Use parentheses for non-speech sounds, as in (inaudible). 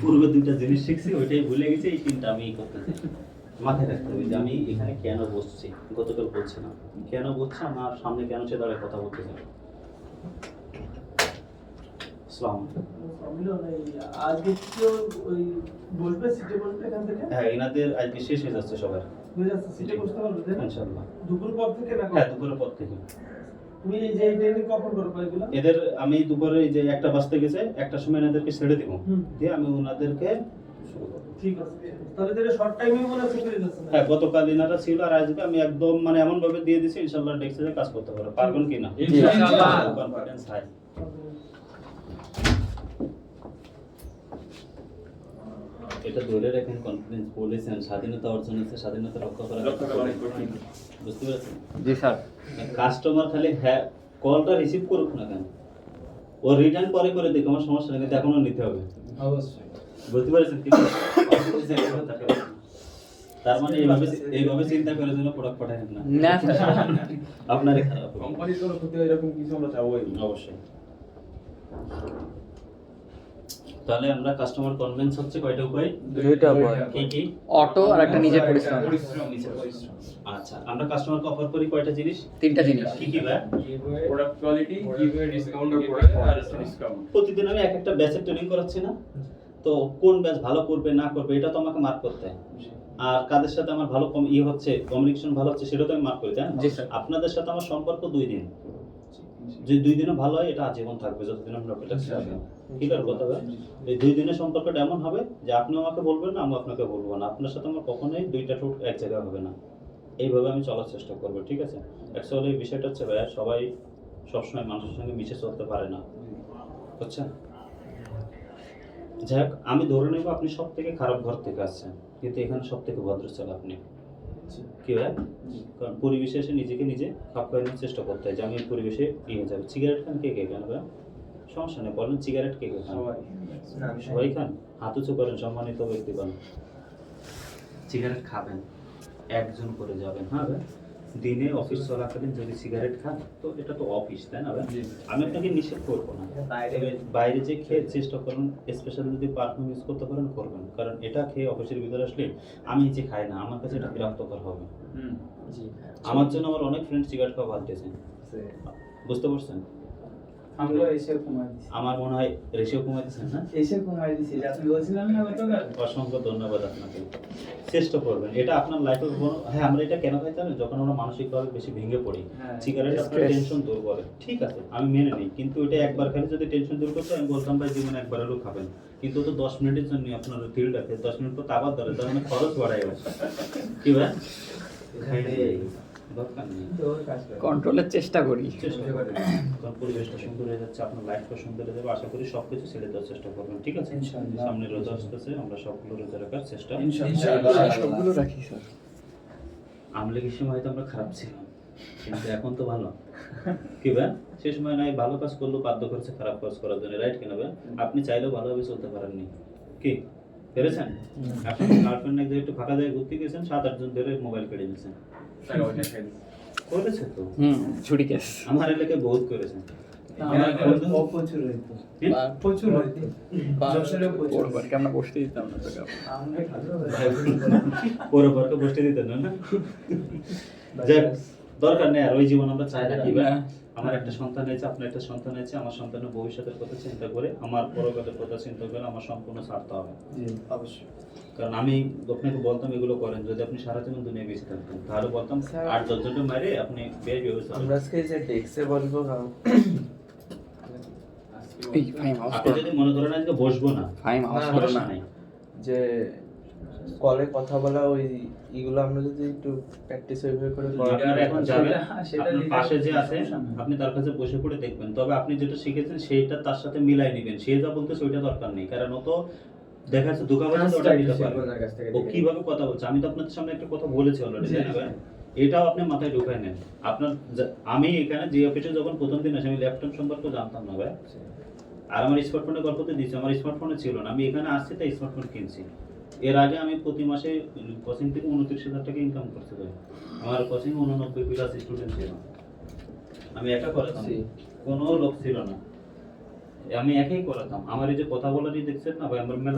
পূর্বে দুইটা জিনিস শিখছি ওইটাই ভুলে গেছি এই তিনটা আমি ই করতেছি। মাথায় রাখতে হবে যে আমি এখানে কেন বসছি? গতকাল বলছিলাম কেন বসছি? আমার সামনে কেন সে দাঁড়িয়ে কথা এখান থেকে? হ্যাঁ এনাদের আজকে শেষ হয়ে যাচ্ছে সবার। হয়ে যাচ্ছে সিটে বসতে পারবে তাই দুপুর পর থেকে হ্যাঁ দুপুরের পর থেকে। তুমি যে এই কখন করবে এগুলো? এদের আমি দুপুরে যে একটা বাজতে গেছে একটা সময় এনাদেরকে ছেড়ে দিব। দিয়ে আমি ওনাদেরকে ঠিক আছে তাহলে তো শর্ট টাইমে মনে হচ্ছে করে যাচ্ছে হ্যাঁ গতকাল এনারা ছিল আর আজকে আমি একদম মানে এমন ভাবে দিয়ে দিছি ইনশাল্লাহ ডেস্কে কাজ করতে পারব। পারবেন কি ইনশাআল্লাহ। কনফিডেন্স হাই এটা ধরে রাখেন কনফিডেন্স বলেছেন স্বাধীনতা অর্জন হচ্ছে স্বাধীনতা রক্ষা করা। বুঝতে পেরেছেন? জি স্যার। কাস্টমার খালি হ্যাঁ কলটা রিসিভ করুক না কেন? ও রিটার্ন পরে করে দেখো আমার সমস্যা নেই কিন্তু এখনও নিতে হবে। অবশ্যই। বুঝতে পারছেন। তার মানে এইভাবে এইভাবে চিন্তা করে যেন প্রোডাক্ট পাঠাবেন না। না আপনারই খারাপ। কোম্পানির তরফ থেকে এরকম কিছু আমরা চাবোই অবশ্যই। তাহলে আমরা কাস্টমার কনভিন্স হচ্ছে কয়টা উপায়? দুইটা উপায়। কি কি? অটো আর একটা নিজের পরিশ্রম। পরিশ্রম পরিশ্রম। আচ্ছা আমরা কাস্টমারকে অফার করি কয়টা জিনিস? তিনটা জিনিস। কি কি ভাই? প্রোডাক্ট কোয়ালিটি গিভওয়ে ডিসকাউন্ট আর প্রোডাক্ট আর ডিসকাউন্ট প্রতিদিন আমি এক একটা ব্যাচের ট্রেনিং করাচ্ছি না? তো কোন ব্যাচ ভালো করবে না করবে এটা তো আমাকে মার্ক করতে হয়। আর কাদের সাথে আমার ভালো কম ইয়ে হচ্ছে কমিউনিকেশন ভালো হচ্ছে সেটা তো আমি মার্ক করি তাই না? জি, স্যার। আপনাদের সাথে আমার সম্পর্ক দুই দিন। যে দুই দিনে ভালো হয় এটা আজীবন থাকবে যতদিন আমরা প্রোটেকশন রাখি ক্লিয়ার কথা? হবে এই দুই দিনের সম্পর্কটা এমন হবে যে আপনি আমাকে বলবেন না আমি আপনাকে বলব না। আপনার সাথে আমার কখনোই দুইটা টুট এক জায়গায় হবে না। এইভাবে আমি চলার চেষ্টা করব ঠিক আছে? অ্যাকচুয়ালি এই বিষয়টা হচ্ছে ভাইয়া সবাই সবসময় মানুষের সঙ্গে মিশে চলতে পারে না। বুঝছেন? যাই হোক আমি ধরে নেব আপনি সব থেকে খারাপ ঘর থেকে আসছেন কিন্তু এখানে সব থেকে ভদ্র ছেলে আপনি। কি হয় কারণ পরিবেশে এসে নিজেকে নিজে খাপ খাওয়ানোর চেষ্টা করতে হয় যে আমি এই পরিবেশে ই হয়ে যাবে। সিগারেট খান কে কে খান ভাই? সমস্যা নেই বলেন সিগারেট কে কে খান? সবাই। সবাই খান? হাত উঁচু করেন সম্মানিত ব্যক্তিগণ সিগারেট খাবেন একজন করে যাবেন হ্যাঁ ভাই? দিনে অফিস চলাকালীন যদি সিগারেট খান তো এটা তো অফিস তাই না আমি আপনাকে নিষেধ করব না। বাইরে যে খেয়ে চেষ্টা করুন স্পেশাল যদি পারফিউম ইউজ করতে পারেন করবেন। কারণ এটা খেয়ে অফিসের ভিতরে আসলে আমি যে খাই না আমার কাছে এটা বিরক্তকর হবে। হুম। আমার জন্য আমার অনেক ফ্রেন্ড সিগারেট খাওয়া ভালো বুঝতে পারছেন? আমরা এসে কমাই দিছি। আমার মনে হয় রেশিও কমাইতেছেন না? এসে কমাই দিছি। আপনি বলছিলেন না গতকাল? অসংখ্য ধন্যবাদ আপনাকে। চেষ্টা করবেন এটা আপনার লাইফে হ্যাঁ আমরা এটা কেন খাই জানেন? যখন আমরা মানসিকভাবে বেশি ভেঙে পড়ি হ্যাঁ। সিগারেট আপনার টেনশন দূর করে। ঠিক আছে আমি মেনে নিই। কিন্তু এটা একবার খেলে যদি টেনশন দূর করতে আমি বলতাম ভাই জীবনে একবার হলেও খাবেন। কিন্তু তো দশ মিনিটের জন্য আপনার ফিল্ড আছে দশ মিনিট পর তো আবার ধরে তার মানে খরচ বাড়াই গেল কি ভাই? কন্ট্রোলের চেষ্টা করি। চেষ্টা করেন কারণ পরিবেশটা সুন্দর হয়ে যাচ্ছে আপনার লাইফটা সুন্দর হয়ে যাবে আশা করি সবকিছু ছেড়ে দেওয়ার চেষ্টা করবেন ঠিক আছে? সামনে রোজা আসতেছে আমরা সবগুলো রোজা রাখার চেষ্টা সবগুলো রাখি স্যার। আমলেগের সময় হয়তো আমরা খারাপ ছিলাম কিন্তু এখন তো ভালো। কি ভাই সে সময় নাই ভালো কাজ করলেও বাধ্য করেছে খারাপ কাজ করার জন্য রাইট কেন আপনি চাইলেও ভালোভাবে চলতে পারেননি। কি পেরেছেন আপনি গার্লফ্রেন্ড একটু ফাঁকা জায়গায় ঘুরতে গেছেন সাত আটজন ধরে মোবাইল কেড়ে নিয়েছেন। করেছে তো? হুম ছুরি কেস। আমার এলাকায় বহুত আমার বসতে দিতাম না (laughs) ওর বসতে না? (laughs) যাক দরকার নেই আর ওই জীবন আমরা চাই না কি না। আমার একটা সন্তান হয়েছে আপনার একটা সন্তান হয়েছে আমার সন্তানের ভবিষ্যতের কথা চিন্তা করে আমার পরকালের কথা চিন্তা করে আমার সম্পূর্ণ ছাড়তে হবে। জি অবশ্যই। কারণ আমি আপনাকে বলতাম এগুলো করেন যদি আপনি সারা জীবন দুনিয়া বেঁচে থাকতেন তাহলে বলতাম স্যার- আট দশজনকে মারে আপনি বেশ ব্যবস্থা আমরা আজকে যে ডেক্সে বলব কারণ ফাইম হাউস আপনি যদি মনে করেন আজকে বসবো না ফাইম হাউস না, করো না যে কলে কথা বলা ওই এগুলো আমরা যদি একটু প্র্যাকটিস ওইভাবে করে এখন যাবেন আপনার পাশে যে আছে আপনি তার কাছে বসে পড়ে দেখবেন। তবে আপনি যেটা শিখেছেন সেইটা তার সাথে মিলাই নেবেন। সে যা বলতেছে ওইটা দরকার নেই। কারণ ও তো দেখা যাচ্ছে ধোকাবাজি ওটা দিতে পারে ও কীভাবে কথা বলছে? আমি তো আপনাদের সামনে একটা কথা বলেছি অলরেডি? এটাও আপনি মাথায় ঢুকায় নেন। আপনার আমি এখানে যে অফিসে যখন প্রথম দিন আসি আমি ল্যাপটপ সম্পর্কে জানতাম না ভাই। আর আমার স্মার্টফোনের গল্প তো দিচ্ছি আমার স্মার্টফোনে ছিল না। আমি এখানে আসছি তাই স্মার্টফোন কিনছি। এর আগে আমি প্রতি মাসে কোচিং থেকে উনত্রিশ হাজার টাকা ইনকাম করতে পারি। আমার কোচিং উননব্বই প্লাস স্টুডেন্ট ছিল। আমি একা করাতাম। কোনো লোক ছিল না। আমি একাই করাতাম। আমার এই যে কথা বলারই দেখছেন না ভাই আমার মেলা